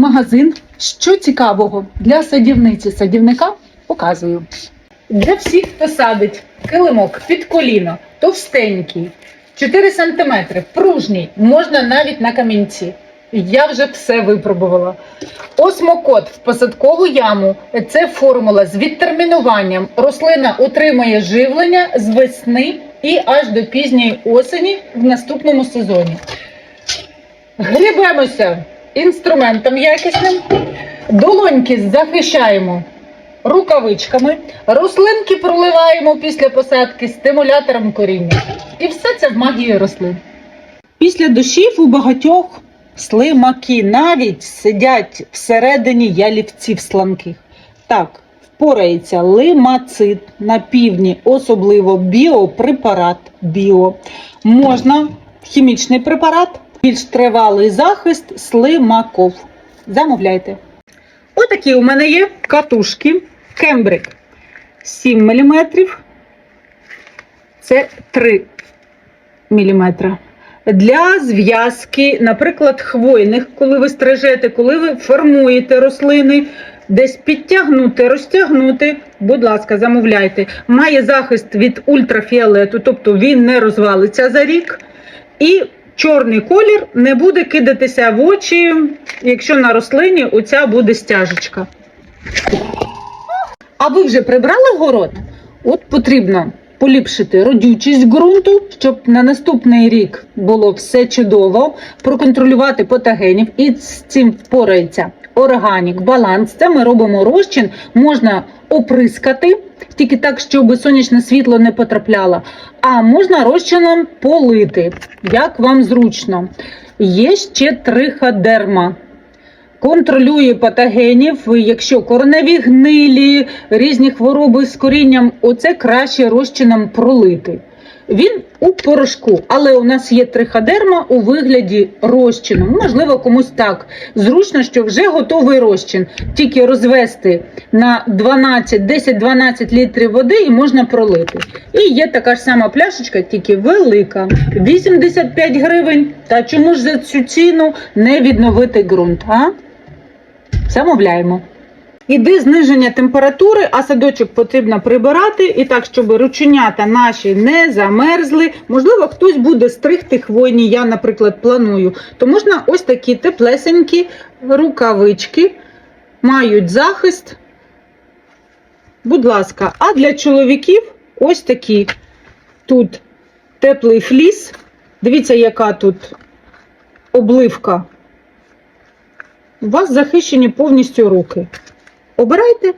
магазин. Що цікавого для садівниці садівника показую. Для всіх, хто садить килимок під коліно, товстенький, 4 см, пружній, можна навіть на камінці. Я вже все випробувала. Осмокот в посадкову яму це формула з відтермінуванням. Рослина отримає живлення з весни і аж до пізньої осені в наступному сезоні. Грібемося інструментом якісним, долоньки захищаємо рукавичками, рослинки проливаємо після посадки стимулятором коріння. І все це в магії рослин. Після дощів у багатьох слимаки навіть сидять всередині ялівців сланких. Так, впорається лимацит на півдні, особливо біопрепарат біо. Можна хімічний препарат, більш тривалий захист слимаков. Замовляйте. Отакі у мене є катушки Кембрик 7 мм. Це 3 мм. Для зв'язки, наприклад, хвойних, коли ви стрижете, коли ви формуєте рослини, десь підтягнути, розтягнути, будь ласка, замовляйте. Має захист від ультрафіолету, тобто він не розвалиться за рік. І чорний колір не буде кидатися в очі, якщо на рослині оця буде стяжечка. А ви вже прибрали город? От потрібно поліпшити родючість ґрунту, щоб на наступний рік було все чудово, проконтролювати патогенів і з цим впорається органік, баланс. Це ми робимо розчин, можна оприскати, тільки так, щоб сонячне світло не потрапляло. А можна розчином полити, як вам зручно. Є ще триходерма контролює патогенів, якщо кореневі гнилі, різні хвороби з корінням, оце краще розчином пролити. Він у порошку, але у нас є триходерма у вигляді розчину. Можливо, комусь так зручно, що вже готовий розчин. Тільки розвести на 12, 10-12 літрів води і можна пролити. І є така ж сама пляшечка, тільки велика. 85 гривень. Та чому ж за цю ціну не відновити ґрунт? А? Замовляємо. Іде зниження температури, а садочок потрібно прибирати і так, щоб рученята наші не замерзли. Можливо, хтось буде стригти хвойні, я, наприклад, планую. То можна ось такі теплесенькі рукавички, мають захист. Будь ласка, а для чоловіків ось такі. Тут теплий фліс. Дивіться, яка тут обливка. У вас захищені повністю руки. Обирайте